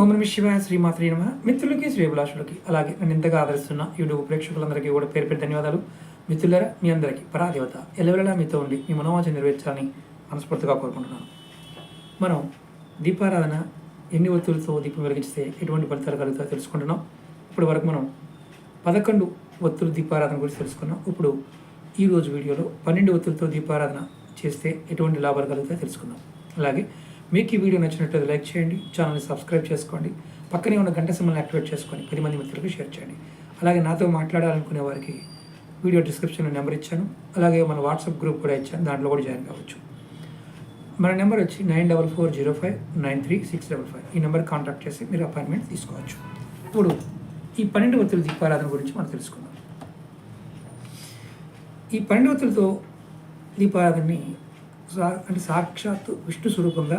ఓం నమ శివాయ శ్రీమాత్రి నమ. మిత్రులకి శ్రీభిలాషులకి అలాగే నన్ను ఇంతగా ఆదరిస్తున్న యూట్యూబ్ ప్రేక్షకులందరికీ కూడా పేరు పేరు ధన్యవాదాలు. మిత్రులరా మీ అందరికీ పరాదేవత. ఎల్లవెల్లలా మీతో ఉండి మీ మనోవాంఛ నెరవేర్చాలని మనస్ఫూర్తిగా కోరుకుంటున్నాను. మనం దీపారాధన ఎన్ని ఒత్తులతో దీపం వెలిగిస్తే ఎటువంటి ఫలితాలు కలుగుతాయో తెలుసుకుంటున్నాం. ఇప్పుడు వరకు మనం పదకొండు ఒత్తులు దీపారాధన గురించి తెలుసుకున్నాం. ఇప్పుడు ఈరోజు వీడియోలో పన్నెండు ఒత్తులతో దీపారాధన చేస్తే ఎటువంటి లాభాలు కలుగుతాయో తెలుసుకుందాం. అలాగే మీకు ఈ వీడియో నచ్చినట్లయితే లైక్ చేయండి ఛానల్ని సబ్స్క్రైబ్ చేసుకోండి పక్కనే ఉన్న గంట సింబల్ని యాక్టివేట్ చేసుకొని పది మంది మిత్రులకు షేర్ చేయండి. అలాగే నాతో మాట్లాడాలనుకునే వారికి వీడియో డిస్క్రిప్షన్లో నెంబర్ ఇచ్చాను అలాగే మన వాట్సాప్ గ్రూప్ కూడా ఇచ్చాను దాంట్లో కూడా జాయిన్ కావచ్చు. మన నెంబర్ వచ్చి nine double four zero five nine three six double five. ఈ నెంబర్ కాంటాక్ట్ చేసి మీరు అపాయింట్మెంట్ తీసుకోవచ్చు. ఇప్పుడు ఈ పన్నెండు ఒత్తుల దీపారాధన గురించి మనం తెలుసుకుందాం. ఈ పన్నెండు ఒత్తులతో దీపారాధనని సా అంటే సాక్షాత్తు విష్ణు స్వరూపంగా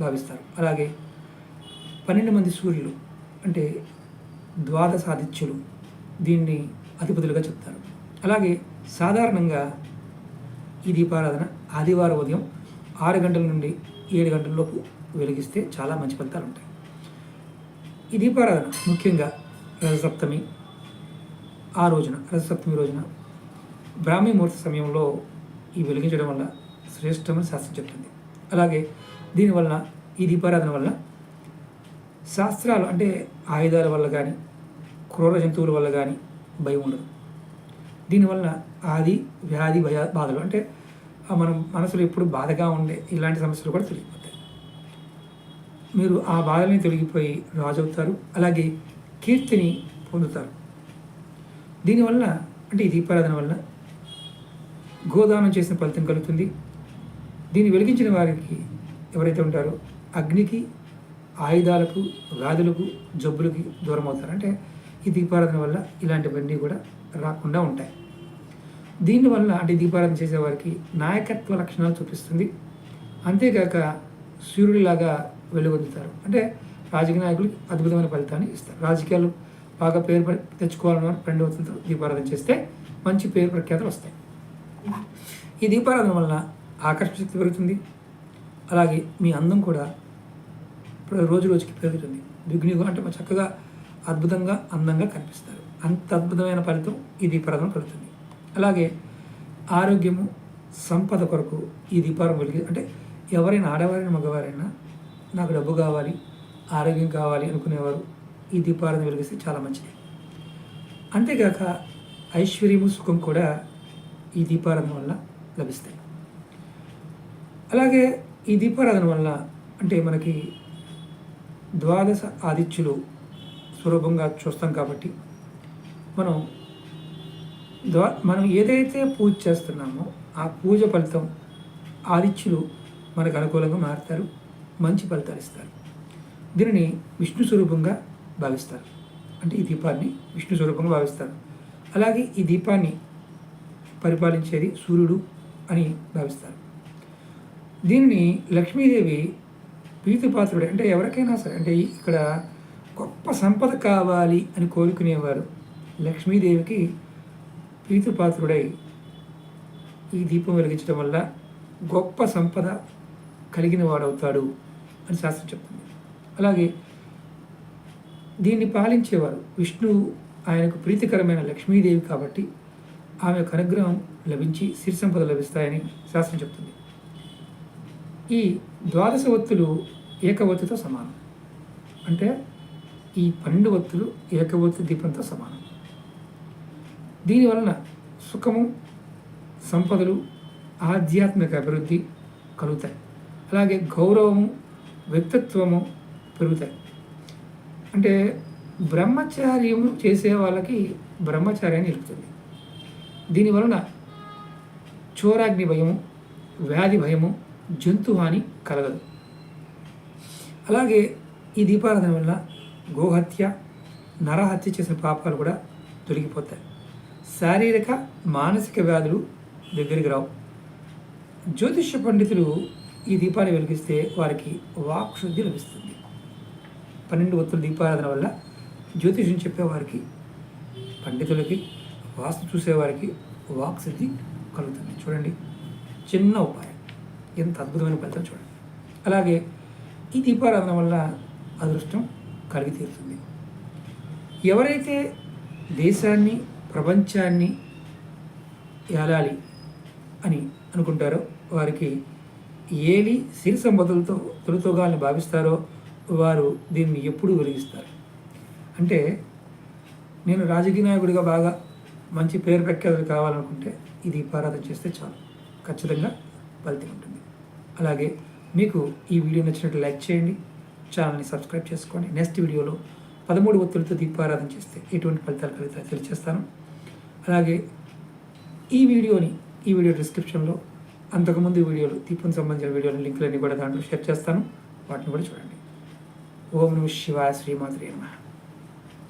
భావిస్తారు. అలాగే పన్నెండు మంది సూర్యులు అంటే ద్వాదశ ఆదిత్యులు దీన్ని అధిపతులుగా చెప్తారు. అలాగే సాధారణంగా ఈ దీపారాధన ఆదివారం ఉదయం ఆరు గంటల నుండి ఏడు గంటలలోపు వెలిగిస్తే చాలా మంచి ఫలితాలు ఉంటాయి. ఈ దీపారాధన ముఖ్యంగా రథసప్తమి ఆ రోజున రథసప్తమి రోజున బ్రాహ్మీ ముహూర్త సమయంలో ఈ వెలిగించడం వల్ల శ్రేష్టమని శాస్త్రం చెప్తుంది. అలాగే దీనివల్ల ఈ దీపారాధన వల్ల శాస్త్రాలు అంటే ఆయుధాల వల్ల కానీ క్రూర జంతువుల వల్ల కానీ భయం ఉండదు. దీనివల్ల ఆది వ్యాధి భయ బాధలు అంటే మనం మనసులో ఎప్పుడు బాధగా ఉండే ఇలాంటి సమస్యలు కూడా తొలగిపోతాయి. మీరు ఆ బాధల్ని తొలగిపోయి రాజు అవుతారు అలాగే కీర్తిని పొందుతారు. దీనివల్ల అంటే ఈ దీపారాధన వల్ల గోదానం చేసిన ఫలితం కలుగుతుంది. దీన్ని వెలిగించిన వారికి ఎవరైతే ఉంటారో అగ్నికి ఆయుధాలకు వ్యాధులకు జబ్బులకి దూరం అవుతారు అంటే ఈ దీపారాధన వల్ల ఇలాంటివన్నీ కూడా రాకుండా ఉంటాయి. దీనివల్ల అంటే దీపారాధన చేసేవారికి నాయకత్వ లక్షణాలు చూపిస్తుంది. అంతేకాక సూర్యుడిలాగా వెలుగొందుతారు. అంటే రాజకీయ నాయకులకి అద్భుతమైన ఫలితాన్ని ఇస్తారు. రాజకీయాలు బాగా పేరు తెచ్చుకోవాలన్న రెండు వత్తులతో దీపారాధన చేస్తే మంచి పేరు ప్రఖ్యాతలు వస్తాయి. ఈ దీపారాధన వలన ఆకర్షణ శక్తి పెరుగుతుంది. అలాగే మీ అందం కూడా రోజు రోజుకి పెరుగుతుంది దిగ్నిగా అంటే మా చక్కగా అద్భుతంగా అందంగా కనిపిస్తారు. అంత అద్భుతమైన ఫలితం ఈ దీపారాధన కలుగుతుంది అలాగే ఆరోగ్యము సంపద కొరకు ఈ దీపారం వెలిగి అంటే ఎవరైనా ఆడవారైనా మగవారైనా నాకు డబ్బు కావాలి ఆరోగ్యం కావాలి అనుకునేవారు ఈ దీపారాధన వెలిగిస్తే చాలా మంచిది. అంతేకాక ఐశ్వర్యము సుఖం కూడా ఈ దీపారాధన వల్ల లభిస్తాయి. అలాగే ఈ దీపారాధన వల్ల అంటే మనకి ద్వాదశ ఆదిత్యులు స్వరూపంగా చూస్తాం కాబట్టి మనం ద్వా మనం ఏదైతే పూజ చేస్తున్నామో ఆ పూజ ఫలితం ఆదిత్యులు మనకు అనుకూలంగా మారుతారు మంచి ఫలితాలు ఇస్తారు. దీనిని విష్ణు స్వరూపంగా భావిస్తారు. అంటే ఈ దీపాన్ని విష్ణు స్వరూపంగా భావిస్తారు. అలాగే ఈ దీపాన్ని పరిపాలించేది సూర్యుడు అని భావిస్తారు. దీనిని లక్ష్మీదేవి ప్రీతిపాత్రుడు. అంటే ఎవరికైనా సరే అంటే ఇక్కడ గొప్ప సంపద కావాలి అని కోరుకునేవారు. లక్ష్మీదేవికి ప్రీతిపాత్రుడై ఈ దీపం వెలిగించడం వల్ల గొప్ప సంపద కలిగిన వాడవుతాడు అని శాస్త్రం చెప్తుంది. అలాగే దీన్ని పాలించేవారు. విష్ణువు ఆయనకు ప్రీతికరమైన లక్ష్మీదేవి కాబట్టి ఆమె యొక్క అనుగ్రహం లభించి సిరి సంపద లభిస్తాయని శాస్త్రం చెప్తుంది. ఈ ద్వాదశ ఒత్తులు ఏకవత్తుతో సమానం. అంటే ఈ పన్నెండు ఒత్తులు ఏకవత్తు దీపంతో సమానం. దీనివలన సుఖము సంపదలు ఆధ్యాత్మిక అభివృద్ధి కలుగుతాయి. అలాగే గౌరవము వ్యక్తిత్వము పెరుగుతాయి. అంటే బ్రహ్మచార్యము చేసే వాళ్ళకి బ్రహ్మచార్యాన్ని నిలుపుతుంది. దీనివలన చోరాగ్ని భయము వ్యాధి భయము జంతు హాని కలగదు. అలాగే ఈ దీపారాధన వల్ల గోహత్య నరహత్య చేసిన పాపాలు కూడా తొలగిపోతాయి. శారీరక మానసిక వ్యాధులు దగ్గరికి రావు. జ్యోతిష్య పండితులు ఈ దీపాన్ని వెలిగిస్తే వారికి వాక్శుద్ధి లభిస్తుంది. పన్నెండు ఒత్తుల దీపారాధన వల్ల జ్యోతిష్యం చెప్పేవారికి పండితులకి వాస్తు చూసేవారికి వాక్శుద్ధి కలుగుతుంది. చూడండి చిన్న ఉపాయం. ఎంత అద్భుతమైన ఫలితం చూడండి. అలాగే ఈ దీపారాధన వల్ల అదృష్టం కలిగి తీరుతుంది ఎవరైతే దేశాన్ని ప్రపంచాన్ని ఏలాలి అని అనుకుంటారో వారికి ఏలి సిరి సంపదలతో తొలుతోగాల్ని భావిస్తారో వారు దీన్ని ఎప్పుడూ వెలిగిస్తారు. అంటే నేను రాజకీయ నాయకుడిగా బాగా మంచి పేరు ప్రఖ్యాతులు కావాలనుకుంటే ఈ దీపారాధన చేస్తే చాలు. ఖచ్చితంగా ఫలితం ఉంటుంది. అలాగే మీకు ఈ వీడియో నచ్చినట్టు లైక్ చేయండి ఛానల్ని సబ్స్క్రైబ్ చేసుకోండి నెక్స్ట్ వీడియోలో పదమూడు ఒత్తులతో దీపారాధన చేస్తే ఎటువంటి ఫలితాలు కలుగుతాయో తెలియజేస్తాను. అలాగే ఈ వీడియోని ఈ వీడియో డిస్క్రిప్షన్లో అంతకుముందు వీడియోలు దీపం సంబంధించిన వీడియోలు లింకులన్నీ కూడా దాంట్లో షేర్ చేస్తాను. వాటిని కూడా చూడండి. ఓం నమ శివాయ శ్రీమాత్రి నమః.